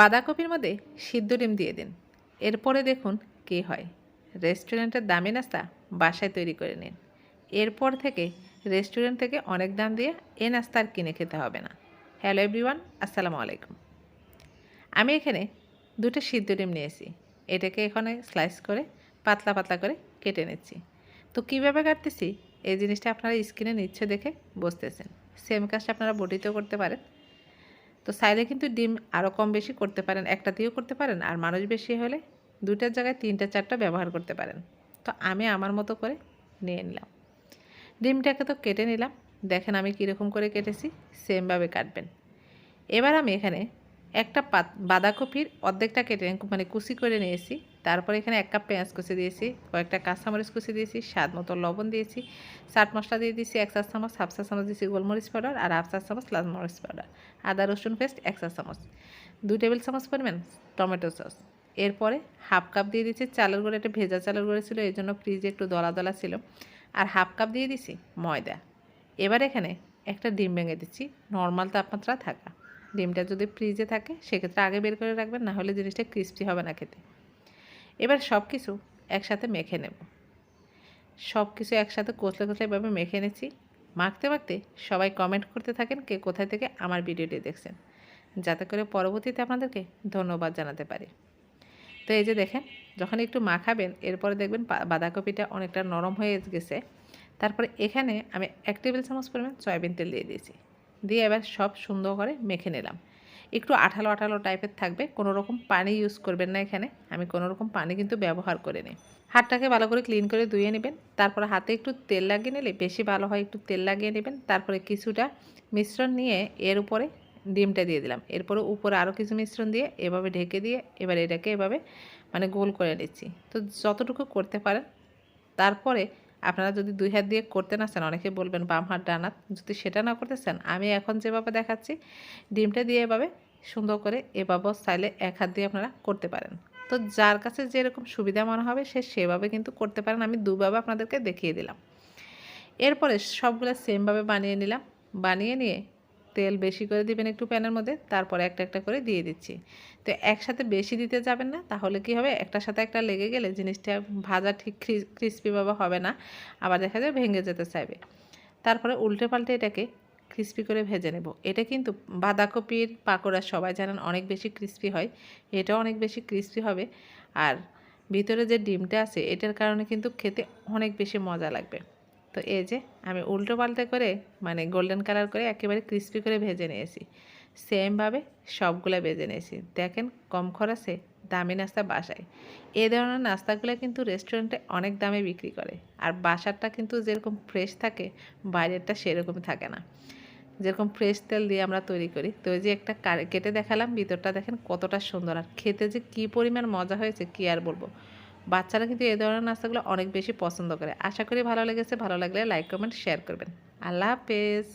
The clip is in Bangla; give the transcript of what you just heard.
বাঁধাকপির মধ্যে সিদ্ধ ডিম দিয়ে দিন। এরপরে দেখুন কী হয়। রেস্টুরেন্টের দামি নাস্তা বাসায় তৈরি করে নিন। এরপর থেকে রেস্টুরেন্ট থেকে অনেক দাম দিয়ে এ নাস্তা আর কিনে খেতে হবে না। হ্যালো এভরিওয়ান, আসসালামু আলাইকুম। আমি এখানে দুটো সিদ্ধ ডিম নিয়েছি। এটাকে এখানে স্লাইস করে পাতলা পাতলা করে কেটে নিচ্ছি। তো কীভাবে কাটতেছি? এই জিনিসটা আপনারা স্ক্রিনে নিচ্ছে দেখে বসতেছেন সেম কাজটা আপনারা বটিতেও করতে পারেন। তো চাইলে কিন্তু ডিম আরও কম বেশি করতে পারেন, একটা দিয়েও করতে পারেন। আর মানুষ বেশি হলে দুটার জায়গায় তিনটা, চারটা ব্যবহার করতে পারেন। তো আমি আমার মতো করে নিয়ে নিলাম। ডিমটাকে তো কেটে নিলাম। দেখেন আমি কীরকম করে কেটেছি, সেমভাবে কাটবেন। এবার আমি এখানে একটা বাঁধাকপির অর্ধেকটা কেটে মানে কুচি করে নিয়েছি। তারপরে এখানে এক কাপ পেঁয়াজ কুচি দিয়েছি, কয়েকটা কাঁচামরিচ কুচি দিয়েছি, স্বাদ মতো লবণ দিয়েছি, চাট মশলা দিয়ে দিয়েছি এক চা চামচ, হাফ চা চামচ দিয়েছি গোলমরিচ পাউডার আর হাফ চা চামচ লাল মরিচ পাউডার আদা, রসুন পেস্ট এক চা চামচ, দুই টেবিল চামচ পরিমাণ টমেটো সস, এরপরে হাফ কাপ দিয়ে দিচ্ছি চালের গুঁড়ো একটা ভেজা চালের গুঁড়ো ছিল, এই জন্য ফ্রিজে একটু দলা দলা ছিল, আর হাফ কাপ দিয়ে দিছি ময়দা, এবার এখানে একটা ডিম ভেঙে দিচ্ছি, নর্মাল তাপমাত্রা থাকা, ডিমটা যদি ফ্রিজে থাকে, সেক্ষেত্রে আগে বের করে রাখবেন, না হলে জিনিসটা ক্রিস্পি হবে না খেতে। এবার সব কিছু একসাথে মেখে নেব। সব কিছু একসাথে কোচলে কোচলে এভাবে মেখে নিচ্ছি। মাখতে মাখতে সবাই কমেন্ট করতে থাকেন কে কোথায় থেকে আমার ভিডিওটি দেখছেন। যাতে করে পরবর্তীতে আপনাদেরকে ধন্যবাদ জানাতে পারি। তো এই যে দেখেন, যখন একটু মাখাবেন, এরপরে দেখবেন বাঁধাকপিটা অনেকটা নরম হয়ে গেছে। তারপরে এখানে আমি এক টেবিল চামচ পরিমাণ সয়াবিন তেল দিয়ে দিয়েছি। দিয়ে এবার সব সুন্দর করে মেখে নিলাম। একটু আঠালো আঠালো টাইপের থাকবে। কোনো রকম পানি ইউজ করবেন না এখানে। আমি কোনো রকম পানি কিন্তু ব্যবহার করে নিই হাতটাকে ভালো করে ক্লিন করে ধুয়ে নেবেন। তারপরে হাতে একটু তেল লাগিয়ে নিলে বেশি ভালো হয়, একটু তেল লাগিয়ে নেবেন। তারপরে কিছুটা মিশ্রণ নিয়ে এর উপরে ডিমটা দিয়ে দিলাম। এরপরে উপরে আরও কিছু মিশ্রণ দিয়ে এভাবে ঢেকে দিয়ে এবার এটাকে এভাবে মানে গোল করে নিচ্ছি। তো যতটুকু করতে পারেন। তারপরে আপনারা যদি দুই হাত দিয়ে করতে না চান, অনেকে বলবেন বাম হাত ডানাত যদি সেটা না করতে চান, আমি এখন যেভাবে দেখাচ্ছি, ডিমটা দিয়ে এভাবে সুন্দর করে এভাবে চাইলে এক হাত দিয়ে আপনারা করতে পারেন। তো যার কাছে যেরকম সুবিধা মনে হবে, সে সেভাবে কিন্তু করতে পারেন। আমি দুভাবে আপনাদেরকে দেখিয়ে দিলাম। এরপরে সবগুলো সেমভাবে বানিয়ে নিলাম। বানিয়ে নিয়ে তেল বেশি করে দিবেন একটু প্যানের মধ্যে, তারপরে একটা একটা করে দিয়ে দিচ্ছি। তো একসাথে বেশি দিতে যাবেন না, তাহলে কি হবে? একটার সাথে একটা লেগে গেলে জিনিসটা ভাজা ঠিক ক্রিস্পি বাবা হবে না, আবার দেখা যায় ভেঙে যেতে চাইবে। তারপরে উল্টে পাল্টে এটাকে ক্রিস্পি করে ভেজে নেব। এটা কিন্তু বাঁধাকপির পাকোড়া সবাই জানেন অনেক বেশি ক্রিস্পি হয়, এটাও অনেক বেশি ক্রিস্পি হবে। আর ভিতরে যে ডিমটা আছে, এটার কারণে কিন্তু খেতে অনেক বেশি মজা লাগবে। তো এই যে আমি উল্টো পাল্টে করে মানে গোল্ডেন কালার করে একেবারে ক্রিস্পি করে ভেজে নিয়েছি। সেমভাবে সবগুলো ভেজে নিয়েছি। দেখেন কম খরচে দামি নাস্তা বাসায়। এ ধরনের নাস্তাগুলো কিন্তু রেস্টুরেন্টে অনেক দামে বিক্রি করে। আর বাসারটা কিন্তু যেরকম ফ্রেশ থাকে, বাইরেরটা সেরকমই থাকে না। যেরকম ফ্রেশ তেল দিয়ে আমরা তৈরি করি। তো যে একটা কেটে দেখালাম, ভিতরটা দেখেন কতটা সুন্দর। আর খেতে যে কী পরিমাণ মজা হয়েছে, কী আর বলব? বাচ্চারা কিন্তু এই ধরনের নাস্তাগুলো অনেক বেশি পছন্দ করে। আশা করি ভালো লেগেছে, ভালো লাগলে লাইক কমেন্ট শেয়ার করবেন। আল্লাহ হাফেজ।